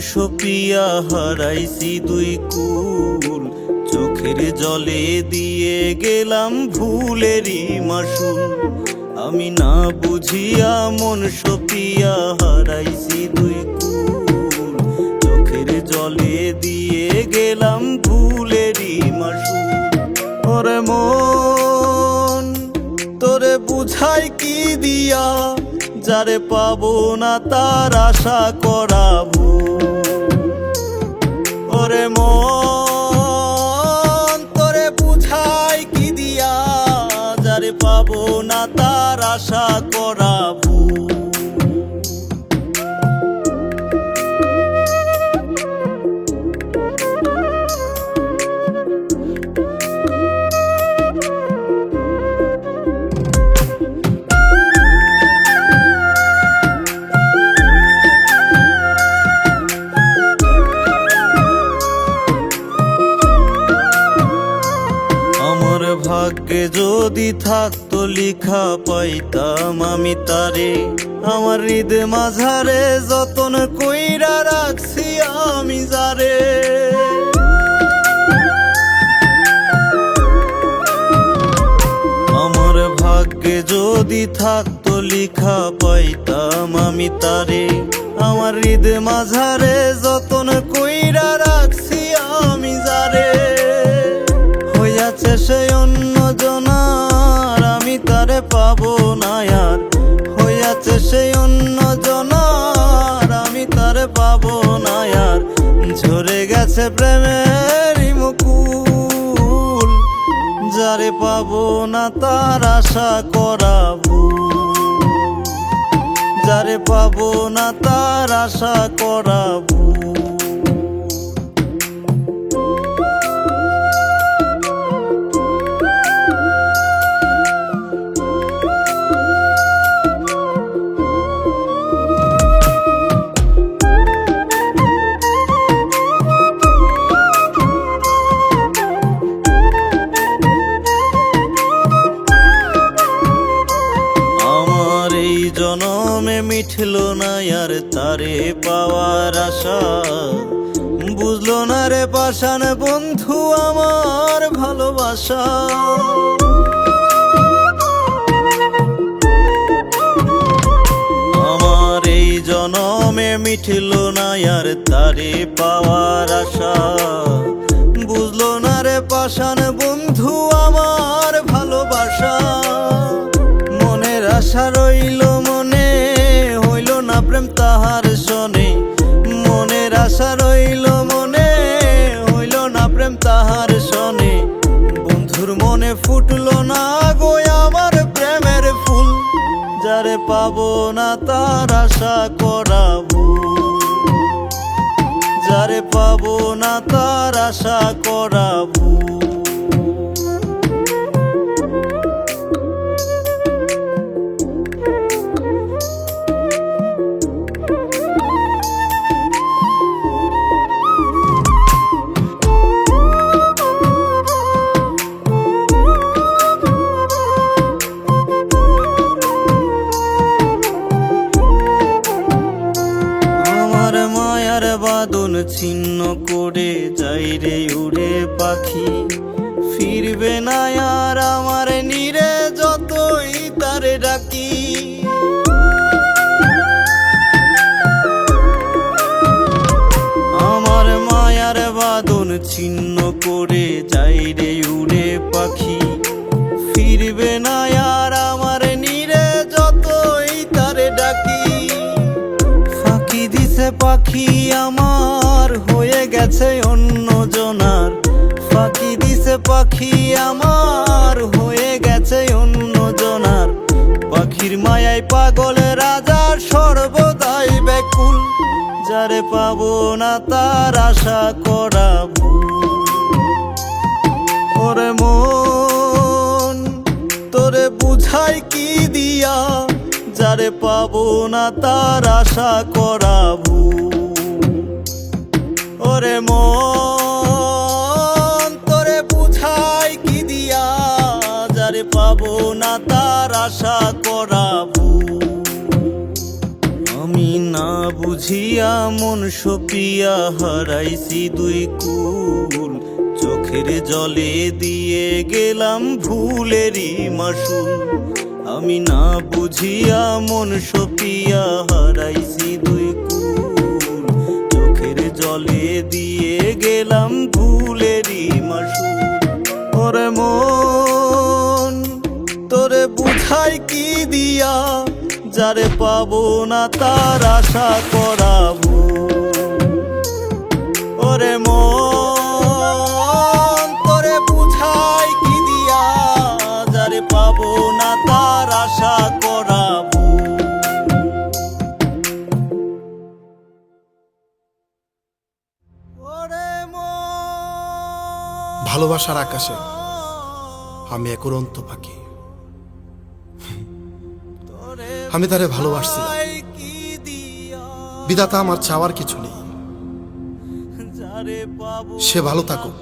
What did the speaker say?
সপিয়া হারাইছি দুই কুল। চোখের জলে দিয়ে গেলাম ভুলেরই মাসুল। আমি না বুঝিয়া মন সপিয়া হারাইছি দুই কুল। চোখের জলে দিয়ে গেলাম ভুলেরই মাসুল। ওরে মন বুঝাই কি দিয়া? যারে পাবো না তার আশা করাবো। ওরে তোরে বুঝাই কি দিয়া? যারে পাবো না তার আশা করাবো। ভাগ্যে যদি থাকতো লিখা পাইতাম আমি তারে। আমার হৃদে মাঝারে যতন কইরা রাখছি আমি যারে। আমার ভাগ্যে যদি থাকতো লিখা পাইতাম আমি তারে। আমার হৃদে মাঝারে যতন কইরা রাখছি আমি যারে। সেই অন্য জনার আমি তারে পাবো না আর। হইয়াছে সেই অন্য জনার আমি তারে পাবো না আর। ঝরে গেছে প্রেমের মুকুল, যারে পাবো না তার আশা করাবো যারে পাবো না তার আশা করাবো জনমে মিঠল না আর তারে পাওয়ার আশা। বুঝলো না রে পাশান বন্ধু আমার ভালোবাসা। আমার এই জনমে মিঠল না আর তারে পাওয়ার আশা। বুঝলো না রে পাশান বন্ধু আমার ভালোবাসা। মনের আশা ফুটলো না গো আমার প্রেমের ফুল। যারে পাবো না তার আশা করাবো। যারে পাবো না তার আশা করাবো। ছিন্ন করে যাই রে উড়ে পাখি। ফিরবে না আর আমার নিরে যতই তারে ডাকি। আমার মায়ার বাদন ছিন্ন করে যাই রে উড়ে পাখি। ফিরবে না আর আমার নিরে যতই তারে ডাকি। ফাঁকি দিছে পাখি আমার হয়ে গেছে অন্য জনার ফাঁকি দিছে পাখি আমার হয়ে গেছে অন্য জনার পাখির মায়ায় পাগল রাজা সর্বদাই বেকুল যারে পাবো না তার আশা করাবো ওরে মন, তোরে বুঝাই কি দিয়া? যারে পাবো না তার আশা করাবো ওরে মন, তোরে বুঝাই কি দিয়া? যারে পাবো না তার আশা করাবো। আমি না বুঝিয়া মন সপিয়া হারাইছি দুই কুল। চোখের জলে দিয়ে গেলাম ভুলেরই মাসুল। আমি না বুঝিয়া মন সপিয়া হারাইছি দুই কুল। চোখের জলে দিয়ে গেলাম ভুলেরই মাসু ওরে মন, তোরে বুঝাই কি দিয়া? যারে পাবো না তার আশা করাবো ভালোবাসার আকাশে আমি এক উড়ন্ত পাখি। আমি তারে ভালোবাসছি বিধাতা আমার চাওয়ার কিছু নেই। সে ভালো থাকুক।